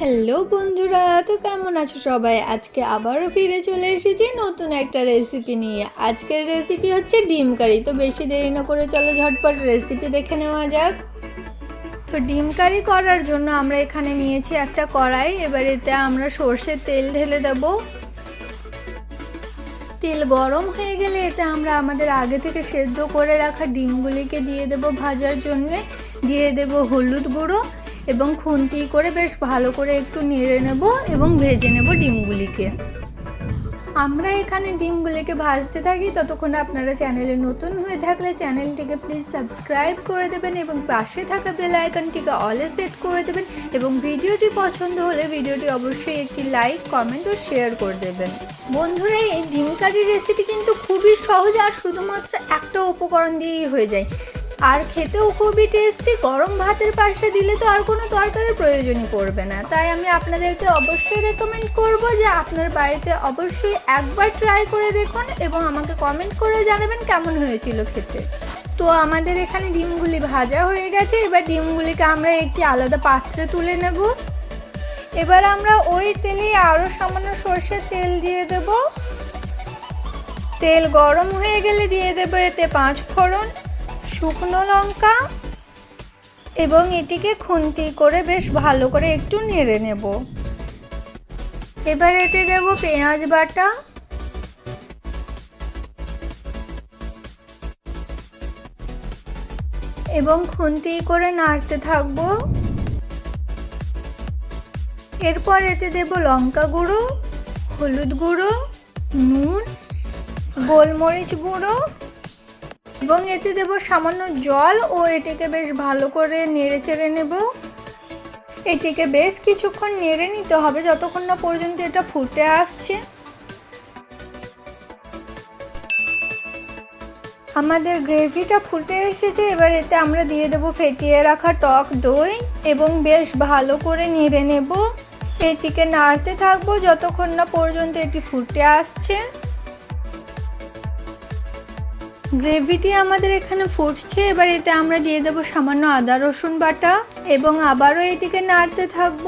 Hello বন্ধুরা, তো কেমন আছো সবাই? আজকে আবারও ফিরে চলে এসেছি নতুন একটা রেসিপি নিয়ে। আজকের রেসিপি হচ্ছে ডিম কারি। তো বেশি দেরি না করে চলো ঝটপট রেসিপি দেখে নেওয়া যাক। তো ডিম কারি করার জন্য আমরা এখানে নিয়েছি একটা কড়াই। এবার এতে আমরা সর্ষের তেল ঢেলে দেব। তেল গরম হয়ে গেলে এতে আমরা আমাদের আগে থেকে সেদ্ধ করে রাখা ডিমগুলিকে দিয়ে দেব ভাজার জন্যে। দিয়ে দেব হলুদ গুঁড়ো। এবং খুন্তি করে বেশ ভালো করে একটু নেড়ে নেব এবং ভেজে নেব ডিমগুলিকে। আমরা এখানে ডিমগুলিকে ভাজতে থাকি ততক্ষণ আপনারা চ্যানেলে নতুন হয়ে থাকলে চ্যানেলটিকে প্লিজ সাবস্ক্রাইব করে দেবেন এবং পাশে থাকা বেল আইকনটিকে অলে সেট করে দেবেন এবং ভিডিওটি পছন্দ হলে ভিডিওটি অবশ্যই একটি লাইক, কমেন্ট ও শেয়ার করে দেবেন। বন্ধুরা, এই ডিম কারি রেসিপি কিন্তু খুবই সহজ আর শুধুমাত্র একটা উপকরণ দিয়েই হয়ে যায়। আর খেতেও খুবই টেস্টি গরম ভাতের পাশে দিলে তো আর কোনো তরকারির প্রয়োজনই পড়বে না। তাই আমি আপনাদেরকে অবশ্যই রেকমেন্ড করব যে আপনার বাড়িতে অবশ্যই একবার ট্রাই করে দেখুন এবং আমাকে কমেন্ট করে জানাবেন কেমন হয়েছিল খেতে। তো আমাদের এখানে ডিমগুলি ভাজা হয়ে গেছে, এবার ডিমগুলিকে আমরা একটি আলাদা পাত্রে তুলে নেব। এবার আমরা ওই তেলে আরও সামান্য সর্ষের তেল দিয়ে দেব। তেল গরম হয়ে গেলে দিয়ে দেবো এতে পাঁচ ফোড়ন শুকনো লঙ্কা এবং এটিকে খুন্তি করে বেশ ভালো করে একটু নেড়ে নেব। এবার এতে দেব পেঁয়াজ বাটা। এবং খুন্তি করে নাড়তে থাকব। এরপর এতে দেব লঙ্কা গুঁড়ো, হলুদ গুঁড়ো, নুন, গোলমরিচ গুঁড়ো এবং এতে দেব সামান্য জল ও এটিকে বেশ ভালো করে নেড়ে চেড়ে নেব। এটিকে বেশ কিছুক্ষণ নেড়ে নিতে হবে যতক্ষণ না পর্যন্ত এটা ফুটে আসছে। আমাদের গ্রেভিটা ফুটে এসেছে, এবার এতে আমরা দিয়ে দেব ফেটিয়ে রাখা টক দই এবং বেশ ভালো করে নেড়ে নেব। এটিকে নাড়তে থাকব যতক্ষণ না পর্যন্ত এটি ফুটে আসছে। গ্রেভিটি আমাদের এখানে ফুটছে, এবার এতে আমরা দিয়ে দেবো সামান্য আদা, রসুন বাটা এবং আবারও এটিকে নাড়তে থাকব।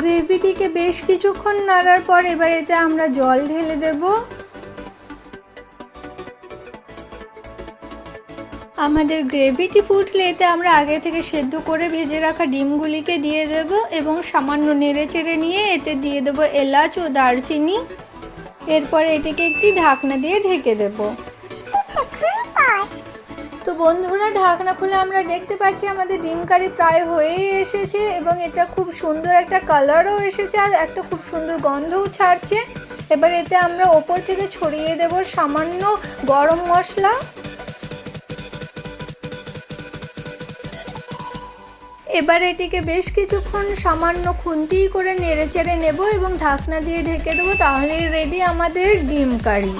গ্রেভিটিকে বেশ কিছুক্ষণ নাড়ার পর এবার এতে আমরা জল ঢেলে দেবো। আমাদের গ্রেভিটি ফুটলে এতে আমরা আগে থেকে সেদ্ধ করে ভেজে রাখা ডিমগুলিকে দিয়ে দেব এবং সামান্য নেড়ে চেড়ে নিয়ে এতে দিয়ে দেব এলাচ ও দারচিনি। এরপরে এটিকে একটি ঢাকনা দিয়ে ঢেকে দেব। তো বন্ধুরা, ঢাকনা খুলে আমরা দেখতে পাচ্ছি আমাদের ডিম কারি প্রায় হয়েই এসেছে এবং এটা খুব সুন্দর একটা কালারও এসেছে আর একটা খুব সুন্দর গন্ধও ছাড়ছে। এবার এতে আমরা ওপর থেকে ছড়িয়ে দেব সামান্য গরম মশলা। এবার এটিকে বেশ কিছুক্ষণ সামান্য খুন্তি করে নেড়ে চেড়ে নেব এবং ঢাকনা দিয়ে ঢেকে দেবো, তাহলেই রেডি আমাদের ডিম কারি।